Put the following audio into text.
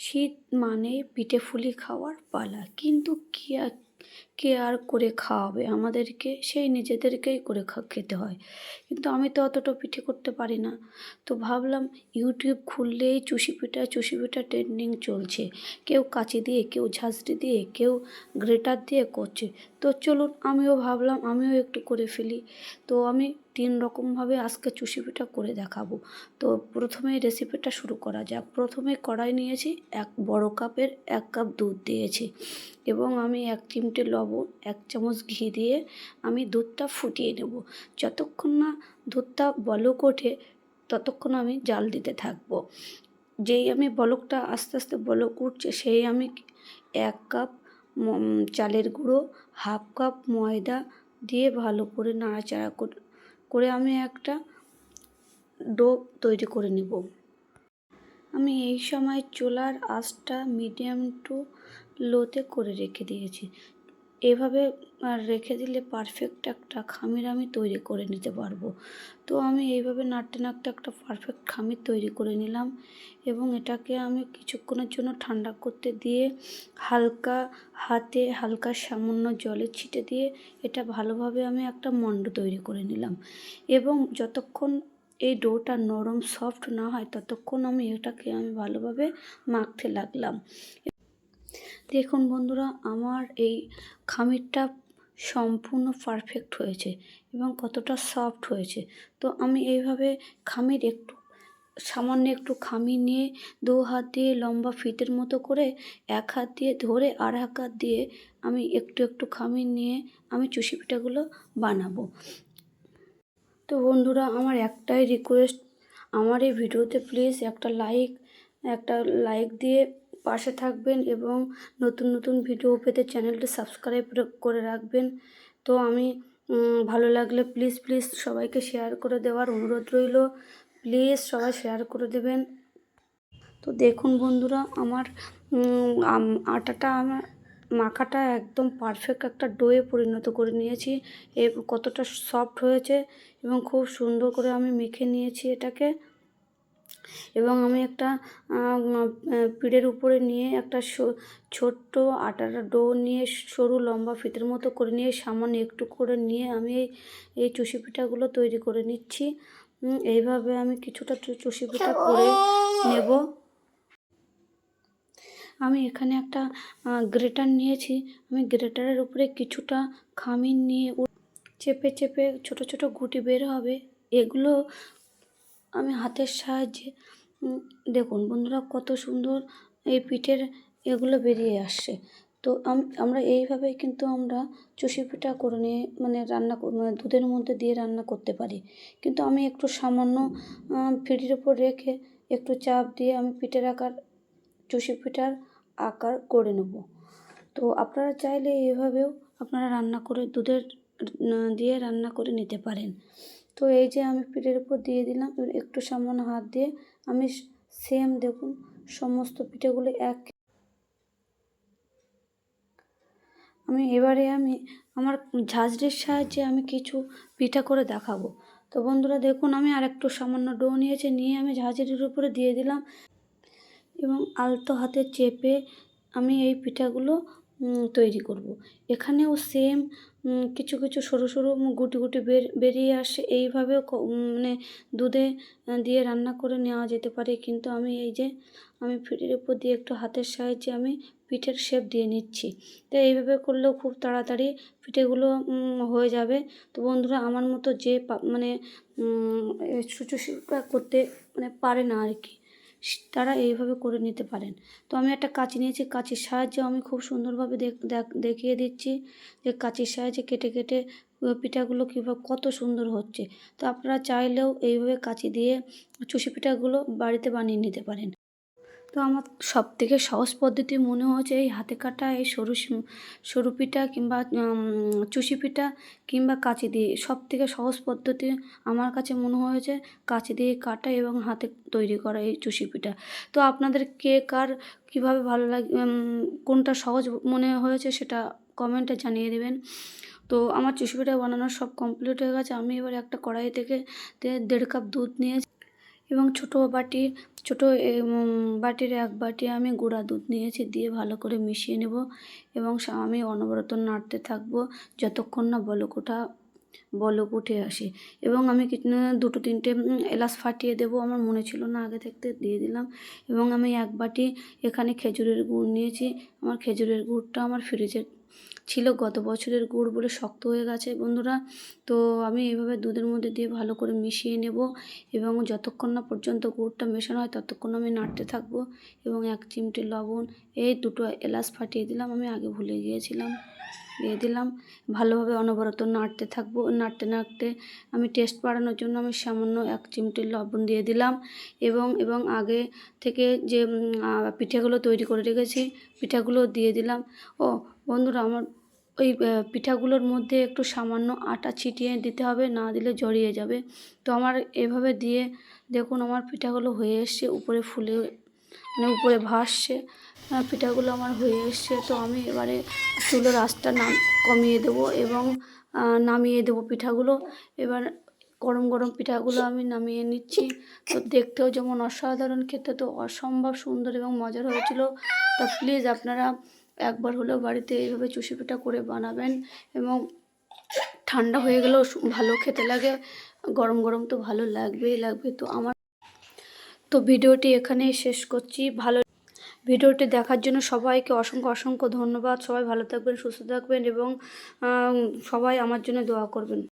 শীত মানে পিঠে পুলি খাওয়ার পালা। কিন্তু কে আর কে আর করে খাওয়াবে? আমাদেরকে, সেই নিজেদেরকেই করে খেতে হয়। কিন্তু আমি তো অতটা পিঠে করতে পারি না। তো ভাবলাম, ইউটিউব খুললেই চুষি পিঠা চুষি পিঠা ট্রেন্ডিং চলছে। কেউ কাঁচি দিয়ে, কেউ ঝাঁঝরি দিয়ে, কেউ গ্রেটার দিয়ে করছে। তো চলুন, আমিও ভাবলাম, আমিও একটু করে ফেলি। তো আমি তিন রকমভাবে আজকে চুষি পিঠা করে দেখাবো। তো প্রথমে রেসিপিটা শুরু করা যাক। প্রথমে কড়াই নিয়েছি, এক বড় কাপের এক কাপ দুধ দিয়েছি এবং আমি এক চিমটে লবণ, এক চামচ ঘি দিয়ে আমি দুধটা ফুটিয়ে নেব। যতক্ষণ না দুধটা বলক ওঠে, ততক্ষণ আমি জাল দিতে থাকব। যেই আমি বলকটা আস্তে আস্তে বলক উঠছে, সেই আমি এক কাপ চালের গুঁড়ো, হাফ কাপ ময়দা দিয়ে ভালো করে নাড়াচাড়া করে করে আমি একটা ডো তৈরি করে নেব। আমি এই সময় চুলার আঁচটা মিডিয়াম টু লোতে করে রেখে দিয়েছি। এভাবে রেখে দিলে পারফেক্ট একটা খামির আমি তৈরি করে নিতে পারব। তো আমি এইভাবে নাড়তে নাড়তে একটা পারফেক্ট খামির তৈরি করে নিলাম এবং এটাকে আমি কিছুক্ষণের জন্য ঠান্ডা করতে দিয়ে হালকা হাতে হালকা সামান্য জলে ছিটে দিয়ে এটা ভালোভাবে আমি একটা মণ্ড তৈরি করে নিলাম এবং যতক্ষণ এই ডোটা নরম সফট না হয় ততক্ষণ আমি এটাকে আমি ভালোভাবে মাখতে লাগলাম। দেখুন বন্ধুরা, আমার এই খামিরটা সম্পূর্ণ পারফেক্ট হয়েছে এবং কতটা সফট হয়েছে। তো আমি এইভাবে খামির একটু, সামান্য একটু খামির নিয়ে দু হাত দিয়ে লম্বা ফিতের মতো করে এক হাত দিয়ে ধরে আর এক হাত দিয়ে আমি একটু একটু খামির নিয়ে আমি চুষি পিঠাগুলো বানাবো। তো বন্ধুরা, আমার একটাই রিকোয়েস্ট আমার এই ভিডিওতে প্লিজ একটা লাইক একটা লাইক দিয়ে পাশে থাকবেন এবং নতুন নতুন ভিডিও পেতে চ্যানেলটি সাবস্ক্রাইব করে রাখবেন। তো আমি ভালো লাগলে প্লিজ প্লিজ সবাইকে শেয়ার করে দেওয়ার অনুরোধ রইল। প্লিজ সবাই শেয়ার করে দেবেন। তো দেখুন বন্ধুরা, আমার আটাটা, আমার মাখাটা একদম পারফেক্ট একটা ডোয়ে পরিণত করে নিয়েছি। এ কতটা সফট হয়েছে এবং খুব সুন্দর করে আমি মেখে নিয়েছি এটাকে। এবং আমি একটা পিঠের উপরে নিয়ে একটা ছোট্ট আটার ডো নিয়ে সরু লম্বা ফিতের মতো করে নিয়ে সামান্য একটু করে নিয়ে আমি এই এই চুষি পিঠাগুলো তৈরি করে নিচ্ছি। এইভাবে আমি কিছুটা চুষি পিঠা করে নেব। আমি এখানে একটা গ্রেটার নিয়েছি। আমি গ্রেটারের উপরে কিছুটা খামির নিয়ে চেপে চেপে ছোট ছোট গুটি বের হবে। এগুলো আমি হাতের সাহায্যে দেখুন বন্ধুরা কত সুন্দর এই পিঠের এগুলো বেরিয়ে আসছে। তো আমরা এইভাবে কিন্তু আমরা চুষি পিঠা করে নিয়ে মানে রান্না মানে দুধের মধ্যে দিয়ে রান্না করতে পারি। কিন্তু আমি একটু সামান্য আহ, ফিরির উপর রেখে একটু চাপ দিয়ে আমি পিঠের আকার চুষি পিঠার আকার করে নেব। তো আপনারা চাইলে এইভাবেও আপনারা রান্না করে দুধের দিয়ে রান্না করে নিতে পারেন। তো এই যে আমি পিঠের উপর দিয়ে দিলাম, এবার একটু সামান্য হাত দিয়ে আমি সেম দেখুন সমস্ত পিঠেগুলো এক আমি এবারে আমি আমার ঝাঁঝরির সাহায্যে আমি কিছু পিঠা করে দেখাবো। তো বন্ধুরা দেখুন আমি আর একটু সামান্য ডো নিয়েছি, নিয়ে আমি ঝাঁঝরির উপরে দিয়ে দিলাম এবং আলতো হাতে চেপে আমি এই পিঠাগুলো তৈরি করব। এখানেও সেম কিছু কিছু সরু সরু গুটি গুটি বের, বেরিয়ে আসে। এইভাবেও মানে দুধে দিয়ে রান্না করে নেওয়া যেতে পারে। কিন্তু আমি এই যে, আমি পিঠের উপর দিয়ে একটু হাতের সাহায্যে আমি পিঠের শেপ দিয়ে নিচ্ছি। তো এইভাবে করলেও খুব তাড়াতাড়ি পিঠেগুলো হয়ে যাবে। তো বন্ধুরা, আমার মতো যে মানে সুচু করতে মানে পারে না আর কি। তারা এইভাবে করে নিতে পারেন। তো আমি একটা কাঁচি নিয়েছি, কাঁচির সাহায্যে আমি খুব সুন্দরভাবে দেখ- দেখ- দেখিয়ে দিচ্ছি যে কাঁচির সাহায্যে কেটে কেটে পিঠাগুলো কীভাবে কত সুন্দর হচ্ছে। তো আপনারা চাইলেও এইভাবে কাঁচি দিয়ে চুষি পিঠাগুলো বাড়িতে বানিয়ে নিতে পারেন। তো আমার সব থেকে সহজ পদ্ধতি মনে হচ্ছে এই হাতে কাটা, এই সরু সরু পিঠা কিংবা চুষি পিঠা কিংবা কাঁচি দিয়ে। সব থেকে সহজ পদ্ধতি আমার কাছে মনে হয়েছে কাঁচি দিয়ে কাটা এবং হাতে তৈরি করা এই চুষি পিঠা। তো আপনাদের কে কার কীভাবে ভালো লাগে কোনটা সহজ মনে হয়েছে সেটা কমেন্টে জানিয়ে দেবেন। তো আমার চুষি পিঠা বানানো সব কমপ্লিট হয়ে গেছে। আমি এবার একটা কড়াই থেকে দেড় কাপ দুধ নিয়ে এবং ছোটো বাটি ছোটো বাটির এক বাটি আমি গুঁড়া দুধ নিয়েছি, দিয়ে ভালো করে মিশিয়ে নেব এবং আমি অনবরত নাড়তে থাকব যতক্ষণ না বলক ওঠা বলক উঠে আসে এবং আমি দুটো তিনটে এলাচ ফাটিয়ে দেবো, আমার মনে ছিল না আগে থাকতে দিয়ে দিলাম এবং আমি এক বাটি এখানে খেজুরের গুড় নিয়েছি, আমার খেজুরের গুড়টা আমার ফ্রিজে ছিল গত বছরের গুড় বলে শক্ত হয়ে গেছে বন্ধুরা। তো আমি এইভাবে দুধের মধ্যে দিয়ে ভালো করে মিশিয়ে নেব এবং যতক্ষণ না পর্যন্ত গুড়টা মেশানো হয় ততক্ষণ আমি নাড়তে থাকব এবং এক চিমটে লবণ এই দুটো এলাচ ফাটিয়ে দিলাম, আমি আগে ভুলে গিয়েছিলাম। দিয়ে দিলাম, ভালোভাবে অনবরত নাড়তে থাকব। নাড়তে নাড়তে আমি টেস্ট বাড়ানোর জন্য আমি সামান্য এক চিমটে লবণ দিয়ে দিলাম এবং এবং আগে থেকে যে পিঠেগুলো তৈরি করে রেখেছি পিঠাগুলো দিয়ে দিলাম। ও, বন্ধুরা আমার ওই পিঠাগুলোর মধ্যে একটু সামান্য আটা ছিটিয়ে দিতে হবে, না দিলে জড়িয়ে যাবে। তো আমার এভাবে দিয়ে দেখুন আমার পিঠাগুলো হয়ে এসছে, উপরে ফুলে মানে উপরে ভাসছে পিঠাগুলো আমার হয়ে এসছে। তো আমি এবারে চুলোর আঁচটা নাম, কমিয়ে দেবো এবং নামিয়ে দেবো পিঠাগুলো। এবার গরম গরম পিঠাগুলো আমি নামিয়ে নিচ্ছি। তো দেখতেও যেমন অসাধারণ, খেতে তো অসম্ভব সুন্দর এবং মজার হয়েছিল। তো প্লিজ আপনারা একবার হলেও বাড়িতে এইভাবে চুষি পিঠা করে বানাবেন এবং ঠান্ডা হয়ে গেলেও ভালো খেতে লাগে। গরম গরম তো ভালো লাগবেই লাগবে। তো আমার তো ভিডিওটি এখানেই শেষ করছি। ভালো ভিডিওটি দেখার জন্য সবাইকে অসংখ্য অসংখ্য ধন্যবাদ। সবাই ভালো থাকবেন, সুস্থ থাকবেন এবং সবাই আমার জন্য দোয়া করবেন।